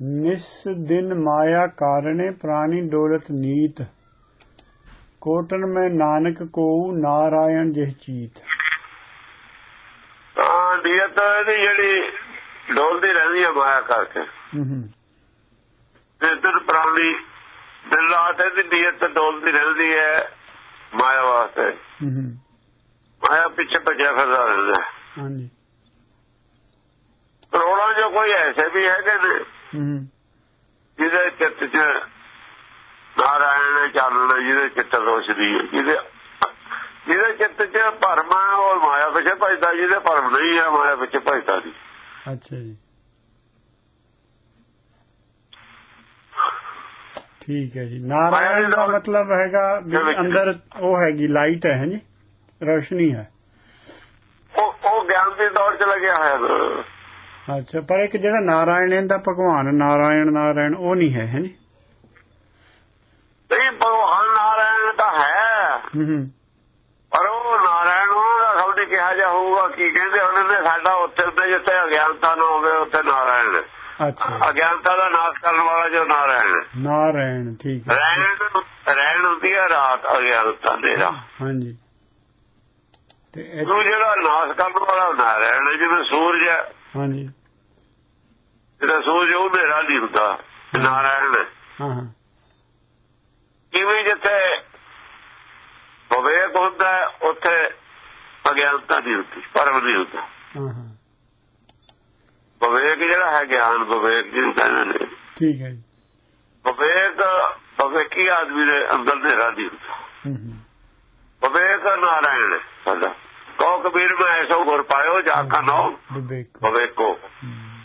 ਨਿਸ ਦਿਨ ਮਾਇਆ ਕਾਰਣੇ ਪ੍ਰਾਣੀ ਡੋਲਤ ਨੀਤ। ਕੋਟਨ ਮੈਂ ਨਾਨਕ ਕੋ ਨਾਰਾਇਣ ਜਿਹ ਚੀਤ। ਤਾਂ ਜਿਹੜੀ ਡੋਲਦੀ ਰਹਿੰਦੀ ਹੈ ਮਾਇਆ ਕਰਕੇ। ਹੂੰ ਹੂੰ ਤੇ ਦਿਨ ਪ੍ਰਾਣੀ ਦਿਨ ਰਾਤ ਇਹਦੀ ਨੀਅਤ ਡੋਲਦੀ ਰਹਿੰਦੀ ਹੈ ਮਾਇਆ ਵਾਸਤੇ। ਮਾਇਆ ਪਿੱਛੇ ਭੱਜਿਆ ਫਿਰਦਾ ਰਹਿੰਦਾ। ਹਾਂਜੀ। ਕਰੋੜਾਂ ਜੋ ਕੋਈ ਐਸੇ ਵੀ ਹੈਗੇ ਨੇ ਜਿਹਦੇ ਚਿੱਤ 'ਚ ਨਾਰਾਇਣ ਚੱਲਣਾ ਜਿਹਦੇ ਚਿੱਤ ਰੋਸ਼ਨੀ ਹੈ ਜਿਹਦੇ ਜਿਹਦੇ ਚਿੱਤ 'ਚ ਭਰਮ ਉਹ ਮਾਇਆ ਪਿੱਛੇ ਭਜਦਾ ਜਿਹਦੇ ਭਰਮ ਨਹੀਂ ਹੈ ਮਾਇਆ ਪਿੱਛੇ ਭਜਦਾ ਨਹੀਂ। ਅੱਛਾ ਜੀ। ਠੀਕ ਹੈ ਜੀ। ਨਾਰਾਇਣ ਦਾ ਮਤਲਬ ਹੈਗਾ ਅੰਦਰ ਉਹ ਹੈਗੀ ਲਾਈਟ ਹੈ ਜੀ? ਰੋਸ਼ਨੀ ਹੈ। ਉਹ ਉਹ ਗਿਆਨ ਦੀ ਦੌੜ 'ਚ ਲੱਗਿਆ ਹੋਇਆ। ਅੱਛਾ ਪਰ ਇੱਕ ਜਿਹੜਾ ਨਾਰਾਇਣ ਇਹਦਾ ਭਗਵਾਨ ਨਾਰਾਇਣ ਨਾਰਾਇਣ ਉਹ ਨਹੀਂ ਹੈ ਹੈ ਨਹੀਂ ਭਗਵਾਨ ਨਾਰਾਇਣ ਤਾਂ ਹੈ। ਪਰ ਉਹ ਨਾਰਾਇਣ ਉਹਨਾਂ ਦਾ ਸਭ ਨੇ ਕਿਹਾ ਜਾ ਹੋਊਗਾ ਕੀ ਕਹਿੰਦੇ ਉਹਨਾਂ ਨੇ ਸਾਡਾ ਉੱਥੇ ਉੱਤੇ ਜਿੱਥੇ ਅਗਿਆਨਤਾ ਨਾ ਹੋਵੇ ਉੱਥੇ ਨਾਰਾਇਣ। ਅੱਛਾ। ਅਗਿਆਨਤਾ ਦਾ ਨਾਸ਼ ਕਰਨ ਵਾਲਾ ਜੋ ਨਾਰਾਇਣ। ਨਾਰਾਇਣ ਠੀਕ ਹੈ। ਰਹਿਣ ਰਹਿਣ ਹੁੰਦੀ ਹੈ ਰਾਤ ਅਗਿਆਨਤਾ ਦੇ ਰਾਹ। ਹਾਂਜੀ। ਤੇ ਜਿਹੜਾ ਨਾਸ਼ ਕਰਨ ਵਾਲਾ ਨਾਰਾਇਣ ਜਿਵੇਂ ਸੂਰਜ ਹਾਂਜੀ। ਜਿਹੜਾ ਸੂਰਜ ਉਹ ਹਨੇਰਾ ਨਹੀਂ ਹੁੰਦਾ ਨਾਰਾਇਣ ਹੈ ਹਾਂ ਹਾਂ। ਕਿਵੇਂ ਜਿੱਥੇ ਵਿਵੇਕ ਹੁੰਦਾ ਉੱਥੇ ਅਗਿਆਨਤਾ ਨਹੀਂ ਹੁੰਦੀ ਪਰਮ ਨਹੀਂ ਹੁੰਦਾ। ਹਾਂ ਹਾਂ। ਵਿਵੇਕ ਜਿਹੜਾ ਹੈ ਗਿਆਨ ਵਿਵੇਕ ਜਿਹਨੂੰ ਕਹਿੰਦੇ ਨੇ। ਠੀਕ ਹੈ ਜੀ। ਵਿਵੇਕ ਵਿਵੇਕੀ ਆਦਮੀ ਦੇ ਅੰਦਰ ਹਨੇਰਾ ਨਹੀਂ ਹੁੰਦਾ। ਹੂੰ ਹੂੰ। ਵਿਵੇਕ ਨਾਰਾਇਣ ਹੈ ਸਾਡਾ। ਕਹੋ ਕਬੀਰ ਮੈਂ ਐਸੋ ਗੁਰ ਪਾਇਓ ਜਾ ਕਾ ਨਾਮ। ਹਾਂ।